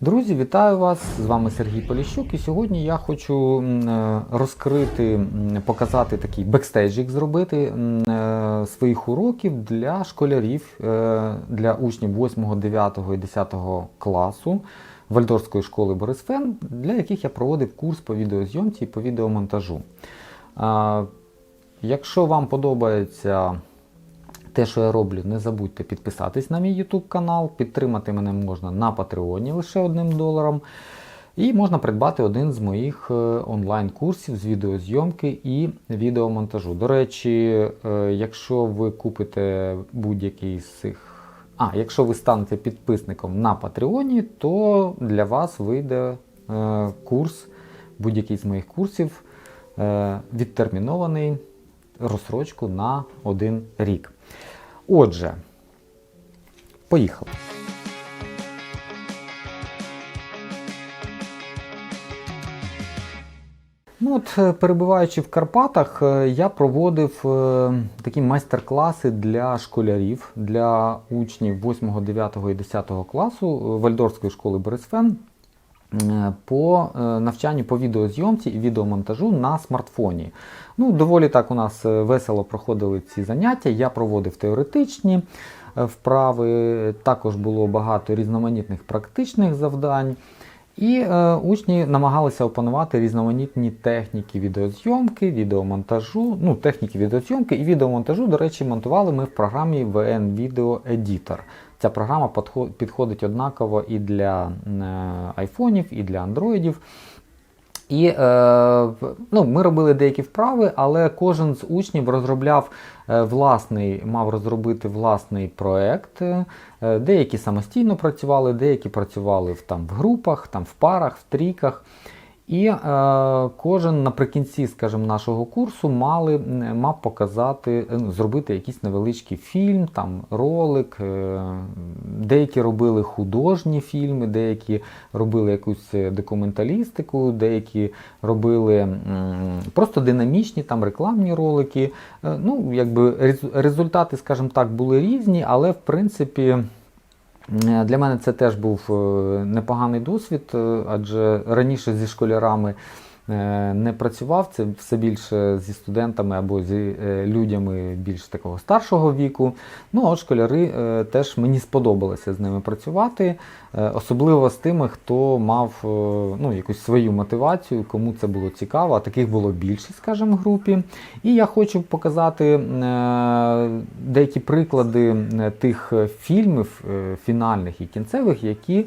Друзі, вітаю вас! З вами Сергій Поліщук. І сьогодні я хочу е, розкрити, показати такий бекстейджик, зробити е, своїх уроків для школярів, е, для учнів 8, 9 і 10 класу Вальдорфської школи Борис Фен, для яких я проводив курс по відеозйомці і по відеомонтажу. Якщо вам подобається те, що я роблю, не забудьте підписатись на мій YouTube канал, підтримати мене можна на Патреоні лише одним доларом. І можна придбати один з моїх е, онлайн-курсів з відеозйомки і відеомонтажу. До речі, е, якщо ви купите будь-який з цих. А, якщо ви станете підписником на Патреоні, то для вас вийде е, курс, будь-який з моїх курсів, відтермінований розсрочку на один рік. Отже, поїхали. Ну от, е, перебуваючи в Карпатах, е, я проводив е, такі майстер-класи для школярів, для учнів 8, 9 і 10 класу Вальдорфської школи Борисфен по е, навчанню по відеозйомці і відеомонтажу на смартфоні. Ну, доволі так у нас е, весело проходили ці заняття. Я проводив теоретичні е, вправи, також було багато різноманітних практичних завдань. І е, учні намагалися опанувати різноманітні техніки відеозйомки, відеомонтажу, ну, техніки відеозйомки і відеомонтажу, до речі, монтували ми в програмі VN Video Editor. Ця програма підходить однаково і для е, айфонів, і для андроїдів. І е, ну, ми робили деякі вправи, але кожен з учнів розробляв е, власний, мав розробити власний проект. Е, деякі самостійно працювали, деякі працювали в, там, в групах, там, в парах, в трійках. І е, кожен наприкінці, скажімо, нашого курсу мали, мав показати, е, ну, зробити якийсь невеличкий фільм, там, ролик. Е, деякі робили художні фільми, деякі робили якусь е, документалістику, деякі робили м, просто динамічні там рекламні ролики. Е, ну, якби результати, скажімо так, були різні, але в принципі. Е, Для мене це теж був е, непоганий досвід, е, адже раніше зі школярами не працював, це все більше зі студентами або зі е, людьми більш такого старшого віку. Ну, а школяри е, теж мені сподобалося з ними працювати, е, особливо з тими, хто мав е, ну, якусь свою мотивацію, кому це було цікаво, а таких було більше, скажімо, в групі. І я хочу показати е, деякі приклади е, тих е, фільмів е, фінальних і кінцевих, які, е,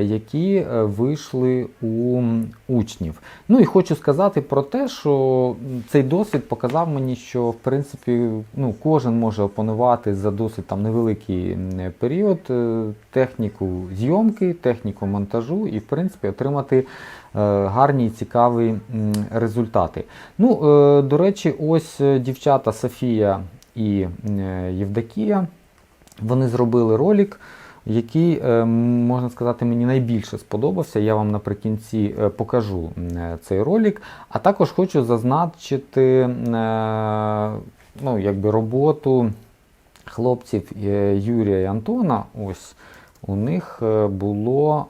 які е, вийшли у учнів. Ну і хочу сказати про те, що цей досвід показав мені, що в принципі ну, кожен може опанувати за досить там невеликий період е, техніку зйомки, техніку монтажу і в принципі отримати е, гарні і цікаві результати. Ну, е, до речі, ось е, дівчата Софія і е, Євдокія. Вони зробили ролик, який, е, можна сказати, мені найбільше сподобався. Я вам наприкінці е, покажу е, цей ролик. А також хочу зазначити ну, якби роботу хлопців Юрія і Антона. Ось у них було.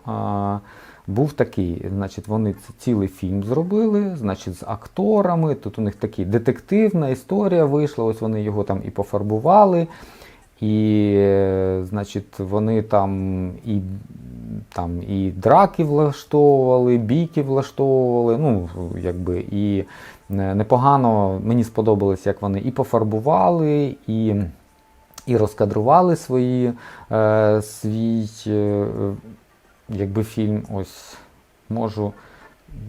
був такий, значить, вони цілий фільм зробили, значить, з акторами. Тут у них така детективна історія вийшла. Ось вони його там і пофарбували, і, значить, вони там і, там і драки влаштовували, бійки влаштовували. Ну, якби і е, непогано мені сподобалось, як вони і пофарбували, і і розкадрували свої, е, свій е, якби фільм. Ось можу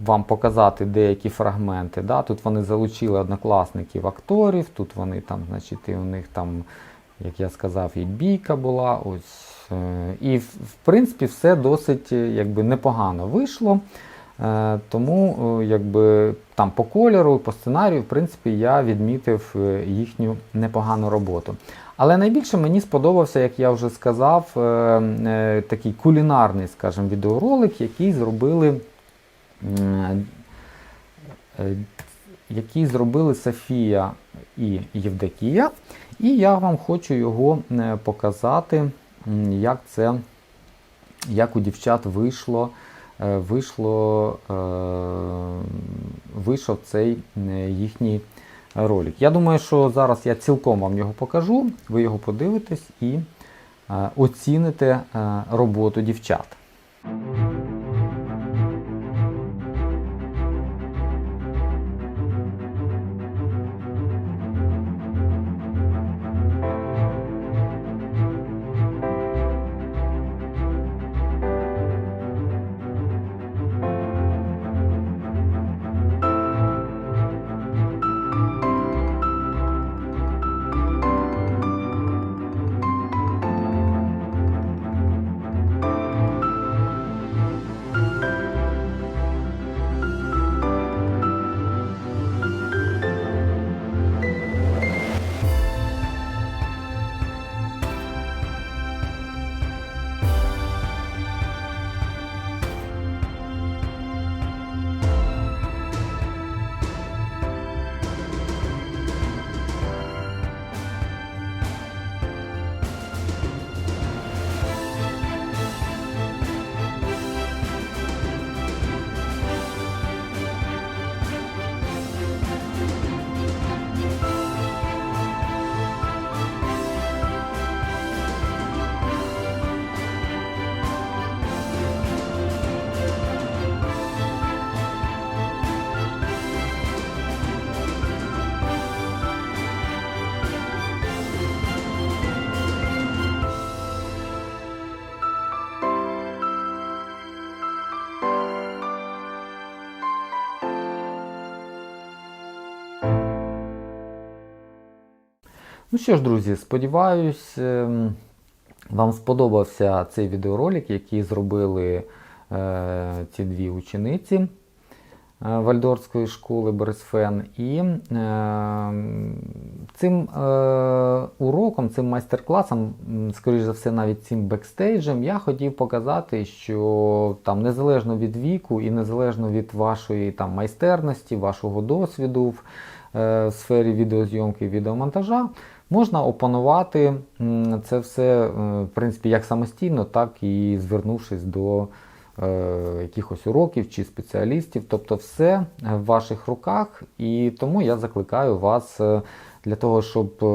вам показати деякі фрагменти. Да? Тут вони залучили однокласників акторів, тут вони там, значить, і у них там, як я сказав, і бійка була. Ось, е, і в, принципі все досить е, якби, непогано вийшло. Е, Тому якби, там по кольору, по сценарію, в принципі, я відмітив їхню непогану роботу. Але найбільше мені сподобався, як я вже сказав, такий кулінарний, скажімо, відеоролик, який зробили, який зробили Софія і Євдокія. І я вам хочу його е, показати, як це як у дівчат вийшло, е, вийшло, е, вийшов цей їхній ролик. Я думаю, що зараз я цілком вам його покажу, ви його подивитесь і оціните роботу дівчат. Ну що ж, друзі, сподіваюсь, ем, вам сподобався цей відеоролик, який зробили е, ці дві учениці Вальдорфської школи Борисфен. І е, цим е, уроком, цим майстер-класом, скоріш за все, навіть цим бекстейджем, я хотів показати, що там незалежно від віку і незалежно від вашої там майстерності, вашого досвіду в е, сфері відеозйомки і відеомонтажа, можна опанувати це все, е, в принципі, як самостійно, так і звернувшись до е, якихось уроків чи спеціалістів. Тобто все в ваших руках, і тому я закликаю вас е, для того, щоб е,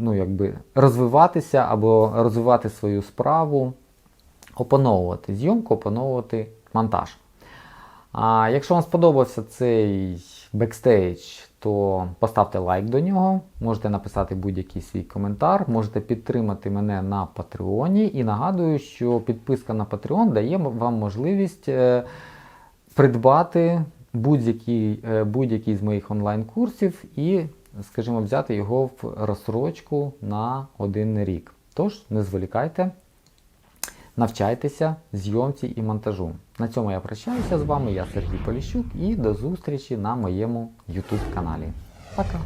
ну, якби розвиватися або розвивати свою справу, опановувати зйомку, опановувати монтаж. А якщо вам сподобався цей бекстейдж, то поставте лайк до нього, можете написати будь-який свій коментар, можете підтримати мене на Патреоні. І нагадую, що підписка на Patreon дає вам можливість е, придбати будь-який, е, будь-який з моїх онлайн-курсів і, скажімо, взяти його в розсрочку на один рік. Тож, не зволікайте. Навчайтеся зйомці і монтажу. На цьому я прощаюся з вами. Я Сергій Поліщук і до зустрічі на моєму YouTube каналі. Пока!